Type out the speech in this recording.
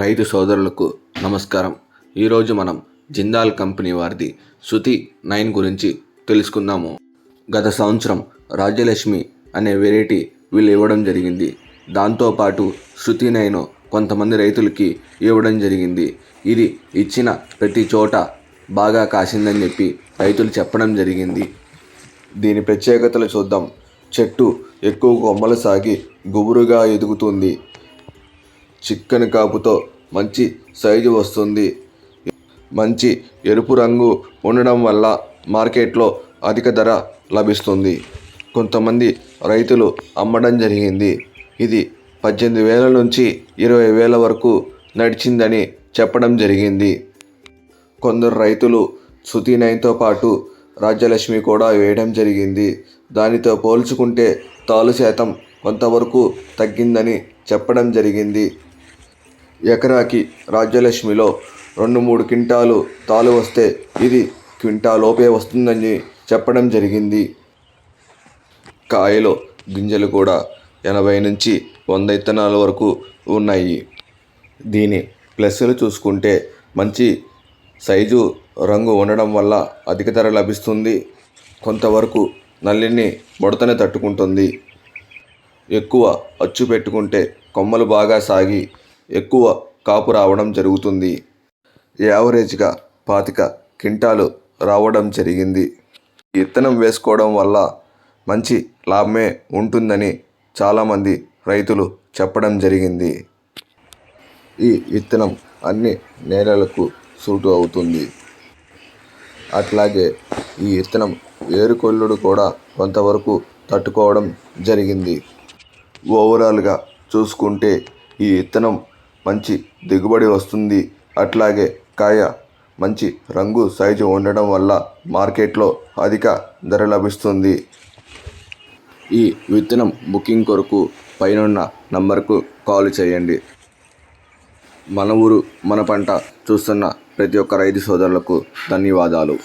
రైతు సోదరులకు నమస్కారం. ఈరోజు మనం జిందాల్ కంపెనీ వారిది శృతి నైన్ గురించి తెలుసుకుందాము. గత సంవత్సరం రాజ్యలక్ష్మి అనే వెరైటీ వీళ్ళు ఇవ్వడం జరిగింది. దాంతోపాటు శృతి నైన్ కొంతమంది రైతులకి ఇవ్వడం జరిగింది. ఇది ఇచ్చిన ప్రతి చోట బాగా కాసిందని చెప్పి రైతులు చెప్పడం జరిగింది. దీని ప్రత్యేకతలు చూద్దాం. చెట్టు ఎక్కువ కొమ్మలు సాగి గుబురుగా ఎదుగుతుంది. చిక్కని కాపుతో మంచి సైజు వస్తుంది. మంచి ఎరుపు రంగు ఉండడం వల్ల మార్కెట్లో అధిక ధర లభిస్తుంది. కొంతమంది రైతులు అమ్మడం జరిగింది. ఇది పద్దెనిమిది వేల నుంచి ఇరవై వేల వరకు నడిచిందని చెప్పడం జరిగింది. కొందరు రైతులు శృతి నైన్తో పాటు రాజ్యలక్ష్మి కూడా వేయడం జరిగింది. దానితో పోల్చుకుంటే తాలు శాతం కొంతవరకు తగ్గిందని చెప్పడం జరిగింది. ఎకరాకి రాజ్యలక్ష్మిలో రెండు మూడు క్వింటాలు తాలు వస్తే ఇది క్వింటాలోపే వస్తుందని చెప్పడం జరిగింది. కాయలో గింజలు కూడా ఎనభై నుంచి వంద ఇత్తనాల వరకు ఉన్నాయి. దీని ప్లస్లు చూసుకుంటే మంచి సైజు రంగు ఉండడం వల్ల అధిక ధర లభిస్తుంది. కొంతవరకు నల్లిని ముడతని తట్టుకుంటుంది. ఎక్కువ అచ్చు పెట్టుకుంటే కొమ్మలు బాగా సాగి ఎక్కువ కాపు రావడం జరుగుతుంది. యావరేజ్గా పాతిక క్వింటాలు రావడం జరిగింది. ఈ విత్తనం వేసుకోవడం వల్ల మంచి లాభమే ఉంటుందని చాలామంది రైతులు చెప్పడం జరిగింది. ఈ విత్తనం అన్ని నేలలకు సూటు అవుతుంది. అట్లాగే ఈ విత్తనం వేరుకొల్లుడు కూడా కొంతవరకు తట్టుకోవడం జరిగింది. ఓవరాల్గా చూసుకుంటే ఈ విత్తనం మంచి దిగుబడి వస్తుంది. అట్లాగే కాయ మంచి రంగు సైజు ఉండడం వల్ల మార్కెట్లో అధిక ధర లభిస్తుంది. ఈ విత్తనం బుకింగ్ కొరకు పైనున్న నంబర్కు కాల్ చేయండి. మన ఊరు మన పంట చూస్తున్న ప్రతి ఒక్క రైతు సోదరులకు ధన్యవాదాలు.